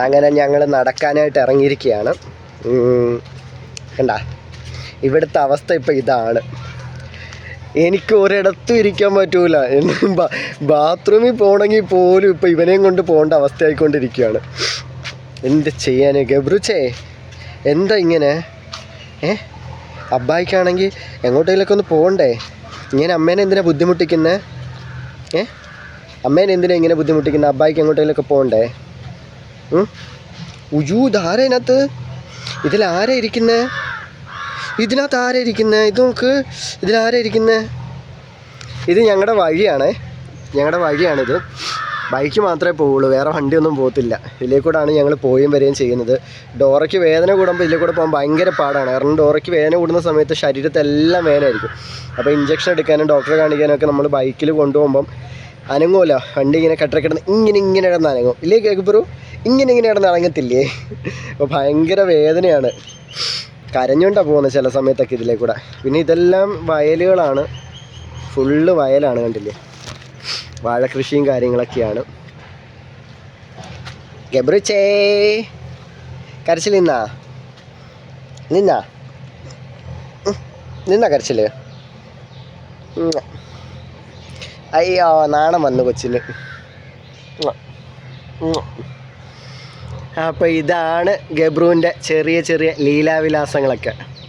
അങ്ങനെ ഞങ്ങൾ നടക്കാനായിട്ട് ഇറങ്ങിയിരിക്കുകയാണ്. കണ്ട? ഇവിടുത്തെ അവസ്ഥ ഇപ്പം ഇതാണ്. എനിക്ക് ഒരിടത്തും ഇരിക്കാൻ പറ്റൂല. ബാത്റൂമിൽ പോകണമെങ്കിൽ പോലും ഇപ്പം ഇവനെയും കൊണ്ട് പോകേണ്ട അവസ്ഥയായിക്കൊണ്ടിരിക്കുകയാണ്. എന്ത് ചെയ്യാൻ ഗബ്രുച്ചേ എന്താ ഇങ്ങനെ? ഏ? അബ്ബായിക്കാണെങ്കിൽ എങ്ങോട്ടേലൊക്കെ ഒന്ന് പോകണ്ടേ? ഇങ്ങനെ അമ്മേനെ എന്തിനാ ബുദ്ധിമുട്ടിക്കുന്നത് ഏ? അമ്മേനെ എന്തിനാ ഇങ്ങനെ ബുദ്ധിമുട്ടിക്കുന്നത് അബ്ബായിക്ക് എങ്ങോട്ടേലൊക്കെ പോകണ്ടേ? ഉം? ഉയ്യോ ഇതിൽ ആരാ ഇരിക്കുന്നത് ഇതിനകത്ത് ആരാ ഇരിക്കുന്നത് ഇത് നോക്ക്. ഇതിലാരാ ഇരിക്കുന്നത് ഇത് ഞങ്ങളുടെ വഴിയാണേ. ഞങ്ങളുടെ വഴിയാണിത് ബൈക്ക് മാത്രമേ പോവുള്ളൂ. വേറെ വണ്ടിയൊന്നും പോകത്തില്ല. ഇതിലേ കൂടാണ് ഞങ്ങൾ പോയും വരികയും ചെയ്യുന്നത്. ഡോറയ്ക്ക് വേദന കൂടുമ്പോൾ ഇതിലേ കൂടെ പോകാൻ ഭയങ്കര പാടാണ്. കാരണം ഡോറയ്ക്ക് വേദന കൂടുന്ന സമയത്ത് ശരീരത്തെല്ലാം വേദനയായിരിക്കും. അപ്പോൾ ഇഞ്ചക്ഷൻ എടുക്കാനും ഡോക്ടറെ കാണിക്കാനും ഒക്കെ നമ്മൾ ബൈക്കിൽ കൊണ്ടുപോകുമ്പം അനങ്ങുമല്ലോ വണ്ടി ഇങ്ങനെ കട്ടറ കിടന്ന് ഇങ്ങനെ ഇങ്ങനെ കിടന്ന് അനങ്ങും. ഇല്ലേ കേൾക്കപ്പുറു? ഇങ്ങനെ ഇങ്ങനെ കിടന്ന് ഇറങ്ങത്തില്ലേ അപ്പോൾ ഭയങ്കര വേദനയാണ്. കരഞ്ഞുകൊണ്ടാണ് പോകുന്നത് ചില സമയത്തൊക്കെ ഇതിലേ കൂടെ. പിന്നെ ഇതെല്ലാം വയലുകളാണ്. ഫുള്ള് വയലാണ് കണ്ടില്ലേ? വാഴക്കൃഷിയും കാര്യങ്ങളൊക്കെയാണ്. ഗബ്രിച്ചേ കരച്ചിൽ നിന്നാ? നിന്നാ. നിന്നാ കരച്ചിൽ. അയ്യോ നാണം വന്നു കൊച്ചിന്. അപ്പോൾ ഇതാണ് ഗബ്രുവിന്റെ ചെറിയ ചെറിയ ലീലാവിലാസങ്ങളൊക്കെ.